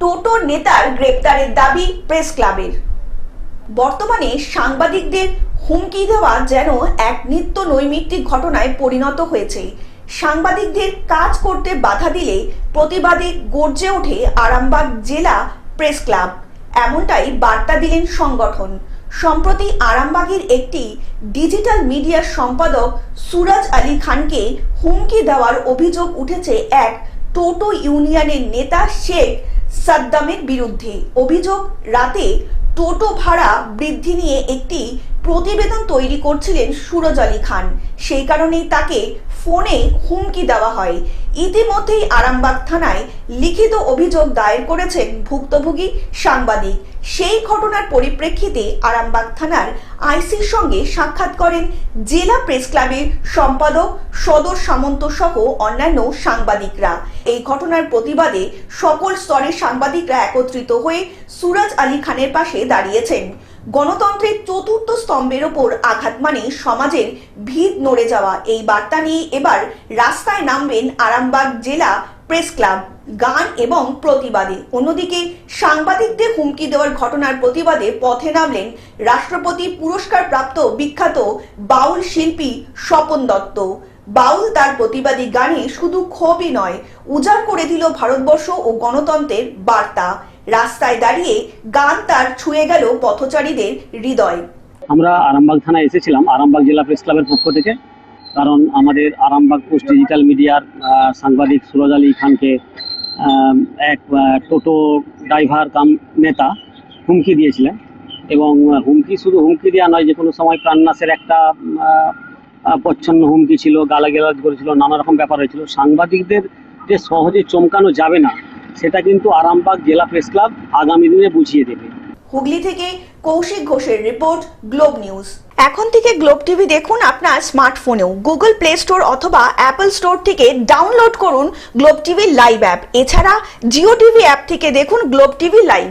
টোটো নেতার গ্রেপ্তারের দাবি প্রেস ক্লাবের। বর্তমানে সাংবাদিকদের হুমকি দেওয়া যেন এক নিত্য নৈমিত্তিক ঘটনায় পরিণত হয়েছে। সাংবাদিকদের কাজ করতে বাধা দিলে প্রতিবাদে গর্জে ওঠে আরামবাগ জেলা প্রেস ক্লাব। এমনটাই বার্তা দিলেন সংগঠন। সম্প্রতি আরামবাগের একটি ডিজিটাল মিডিয়ার সম্পাদক সুরাজ আলী খানকে হুমকি দেওয়ার অভিযোগ উঠেছে এক টোটো ইউনিয়নের নেতা শেখ সাদ্দামের বিরুদ্ধে। অভিযোগ, রাতে টোটো ভাড়া বৃদ্ধি নিয়ে একটি প্রতিবেদন তৈরি করছিলেন সুরজ আলী খান। সেই কারণেই তাকে ফোনে হুমকি দেওয়া হয়। ইতিমধ্যেই আরামবাগ থানায় লিখিত অভিযোগ দায়ের করেছেন ভুক্তভোগী সাংবাদিক। সেই ঘটনার পরিপ্রেক্ষিতে আরামবাগ থানার আইসির সঙ্গে সাক্ষাৎ করেন জেলা প্রেস ক্লাবের সম্পাদক সদর সামন্ত সহ অন্যান্য সাংবাদিকরা। এই ঘটনার প্রতিবাদে সকল স্তরের সাংবাদিকরা একত্রিত হয়ে সুরাজ আলী খানের পাশে দাঁড়িয়েছেন। গণতন্ত্রের চতুর্থ স্তম্ভের ওপর আঘাত মানে সমাজের ভিড় নড়ে যাওয়া। এই বার্তা নিয়ে এবার রাস্তায় নামবেন আরামবাগ জেলা প্রেস ক্লাব। গান এবং প্রতিবাদে। অন্যদিকে সাংবাদিকদের হুমকি দেওয়ার ঘটনার প্রতিবাদে পথে নামলেন রাষ্ট্রপতি পুরস্কার প্রাপ্ত বিখ্যাত বাউল শিল্পী স্বপন দত্ত। বাউল তার প্রতিবাদী গানে শুধু ক্ষোভই নয়, উজাড় করে দিল ভারতবর্ষ ও গণতন্ত্রের বার্তা। রাস্তায় দাঁড়িয়ে গান তার ছুঁয়ে গেল পথচারীদের হৃদয়। আমরা আরামবাগ থানায় এসেছিলাম, আরামবাগ জেলা প্রেস ক্লাবের পক্ষ থেকে, কারণ আমাদের আরামবাগ পোস্ট ডিজিটাল মিডিয়ার সাংবাদিক সুরজ আলী খানকে এক টোটো ড্রাইভার কাম নেতা হুমকি দিয়েছিলেন এবং হুমকি শুধু হুমকি দেওয়া নয়, যে কোনো সময় প্রাণনাশের একটা প্রচ্ছন্ন হুমকি ছিল, গালাগালাজ করেছিল, নানা রকম ব্যাপার হয়েছিল। সাংবাদিকদের যে সহজে চমকানো যাবে না সেটা কিন্তু আরামবাগ জেলা প্রেস ক্লাব আগামী দিনে বুঝিয়ে দেবে। হুগলি থেকে কৌশিক ঘোষের রিপোর্ট, গ্লোব নিউজ। এখন থেকে গ্লোব টিভি দেখুন আপনার স্মার্টফোনেও। গুগল প্লে স্টোর অথবা অ্যাপল স্টোর থেকে ডাউনলোড করুন গ্লোব টিভি লাইভ অ্যাপ। এছাড়া জিও টিভি অ্যাপ থেকে দেখুন গ্লোব টিভি লাইভ।